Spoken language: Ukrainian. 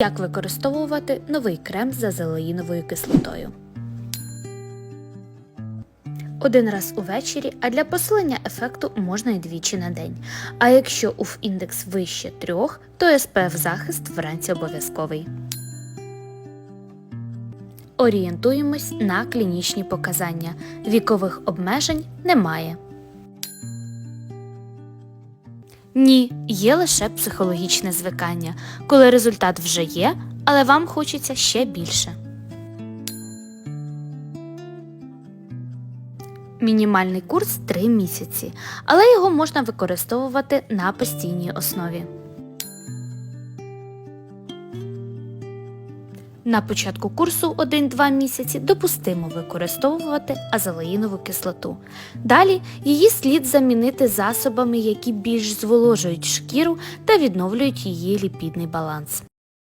Як використовувати новий крем з азелаїновою кислотою? Один раз увечері, а для посилення ефекту можна і двічі на день. А якщо УФ індекс вище трьох, то SPF захист вранці обов'язковий. Орієнтуємось на клінічні показання. Вікових обмежень немає. Ні, є лише психологічне звикання, коли результат вже є, але вам хочеться ще більше. Мінімальний курс 3 місяці, але його можна використовувати на постійній основі. На початку курсу 1-2 місяці допустимо використовувати азелаїнову кислоту. Далі її слід замінити засобами, які більш зволожують шкіру та відновлюють її ліпідний баланс.